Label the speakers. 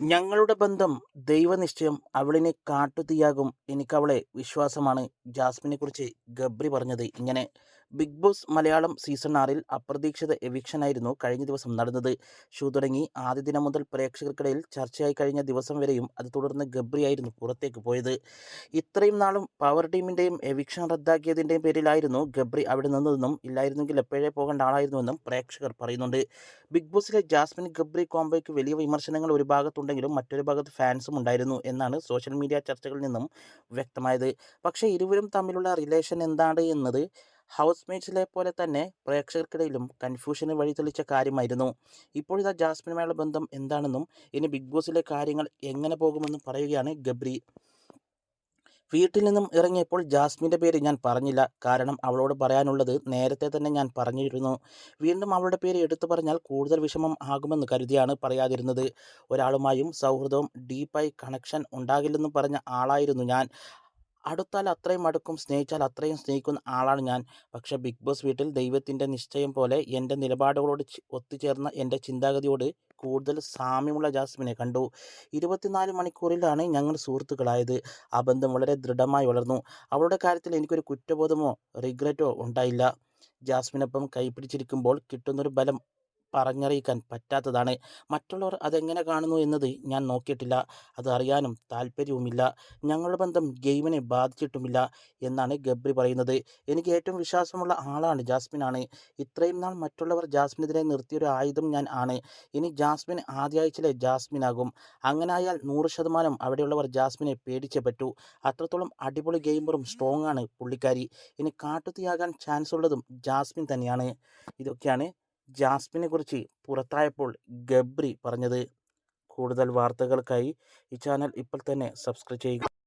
Speaker 1: ഞങ്ങളുടെ ബന്ധം ദൈവനിശ്ചയം അവളിനെ കാട്ടുതീയാകും എനിക്കവളെ വിശ്വാസമാണ്. ജാസ്മിനെക്കുറിച്ച് ഗബ്രി പറഞ്ഞത് ഇങ്ങനെ ബിഗ് ബോസ് മലയാളം സീസൺ ആറിൽ അപ്രതീക്ഷിത എവിക്ഷനായിരുന്നു കഴിഞ്ഞ ദിവസം നടന്നത്. ഷൂ തുടങ്ങി. ആദ്യ ദിനം മുതൽ പ്രേക്ഷകർക്കിടയിൽ ചർച്ചയായി കഴിഞ്ഞ ദിവസം വരെയും അത് തുടർന്ന് ഗബ്രിയായിരുന്നു പുറത്തേക്ക് പോയത്. ഇത്രയും നാളും പവർ ടീമിന്റെയും എവിക്ഷൻ റദ്ദാക്കിയതിന്റെയും പേരിലായിരുന്നു ഗബ്രി അവിടെ നിന്നതെന്നും ഇല്ലായിരുന്നെങ്കിൽ എപ്പോഴേ പോകേണ്ട ആളായിരുന്നുവെന്നും പ്രേക്ഷകർ പറയുന്നുണ്ട്. ബിഗ് ബോസിലെ ജാസ്മിൻ ഗബ്രി കോംബോയ്ക്ക് വലിയ വിമർശനങ്ങൾ ഒരു ഭാഗത്തുണ്ടെങ്കിലും മറ്റൊരു ഭാഗത്ത് ഫാൻസും ഉണ്ടായിരുന്നു എന്നാണ് സോഷ്യൽ മീഡിയ ചർച്ചകളിൽ നിന്നും വ്യക്തമായത്. പക്ഷേ ഇരുവരും തമ്മിലുള്ള റിലേഷൻ എന്താണ് എന്നത് ഹൗസ് മേറ്റ്സിലെ പോലെ തന്നെ പ്രേക്ഷകർക്കിടയിലും കൺഫ്യൂഷന് വഴി തെളിച്ച കാര്യമായിരുന്നു. ഇപ്പോഴത്തെ ജാസ്മിനുമായുള്ള ബന്ധം എന്താണെന്നും ഇനി ബിഗ് ബോസിലെ കാര്യങ്ങൾ എങ്ങനെ പോകുമെന്നും പറയുകയാണ് ഗബ്രി. വീട്ടിൽ നിന്നും ഇറങ്ങിയപ്പോൾ ജാസ്മിന്റെ പേര് ഞാൻ പറഞ്ഞില്ല. കാരണം അവളോട് പറയാനുള്ളത് നേരത്തെ തന്നെ ഞാൻ പറഞ്ഞിരുന്നു. വീണ്ടും അവളുടെ പേര് എടുത്തു പറഞ്ഞാൽ കൂടുതൽ വിഷമം ആകുമെന്ന് കരുതിയാണ് പറയാതിരുന്നത്. ഒരാളുമായും സൗഹൃദവും ഡീപ്പായി കണക്ഷൻ ഉണ്ടാകില്ലെന്നും പറഞ്ഞ ആളായിരുന്നു ഞാൻ. അടുത്താൽ അത്രയും അടുക്കും സ്നേഹിച്ചാൽ അത്രയും സ്നേഹിക്കുന്ന ആളാണ് ഞാൻ. പക്ഷേ ബിഗ് ബോസ് വീട്ടിൽ ദൈവത്തിന്റെ നിശ്ചയം പോലെ എന്റെ നിലപാടുകളോട് ഒത്തുചേർന്ന എന്റെ ചിന്താഗതിയോട് കൂടുതൽ സാമ്യമുള്ള ജാസ്മിനെ കണ്ടു. ഇരുപത്തിനാല് മണിക്കൂറിലാണ് ഞങ്ങൾ സുഹൃത്തുക്കളായത്. ആ ബന്ധം വളരെ ദൃഢമായി വളർന്നു. അവളുടെ കാര്യത്തിൽ എനിക്കൊരു കുറ്റബോധമോ റിഗ്രറ്റോ ഉണ്ടായില്ല. ജാസ്മിനൊപ്പം കൈപിടിച്ചിരിക്കുമ്പോൾ കിട്ടുന്നൊരു ബലം പറഞ്ഞറിയിക്കാൻ പറ്റാത്തതാണ്. മറ്റുള്ളവർ അതെങ്ങനെ കാണുന്നു എന്നത് ഞാൻ നോക്കിയിട്ടില്ല. അത് അറിയാനും താല്പര്യവുമില്ല. ഞങ്ങളുടെ ബന്ധം ഗെയിമിനെ ബാധിച്ചിട്ടുമില്ല എന്നാണ് ഗബ്രി പറയുന്നത്. എനിക്ക് ഏറ്റവും വിശ്വാസമുള്ള ആളാണ് ജാസ്മിനാണ് ഇത്രയും നാൾ മറ്റുള്ളവർ ജാസ്മിനെതിരെ നിർത്തിയൊരു ആയുധം ഞാൻ ആണ്. ഇനി ജാസ്മിൻ ആദ്യ ആഴ്ചയിലെ ജാസ്മിനാകും. അങ്ങനെ ആയാൽ നൂറ് ശതമാനം അവിടെയുള്ളവർ ജാസ്മിനെ പേടിച്ചേ പറ്റൂ അത്രത്തോളം അടിപൊളി ഗെയിമറും സ്ട്രോങ് ആണ് പുള്ളിക്കാരി. ഇനി കാട്ടുതീയാകാൻ ചാൻസ് ഉള്ളതും ജാസ്മിൻ തന്നെയാണ്. ഇതൊക്കെയാണ് ജാസ്മിനെ കുറിച്ച് പുറത്തായപ്പോൾ ഗബ്രി പറഞ്ഞത് കൂടുതൽ വാർത്തകൾക്കായി ഈ ചാനൽ ഇപ്പോൾ തന്നെ സബ്സ്ക്രൈബ് ചെയ്യുക.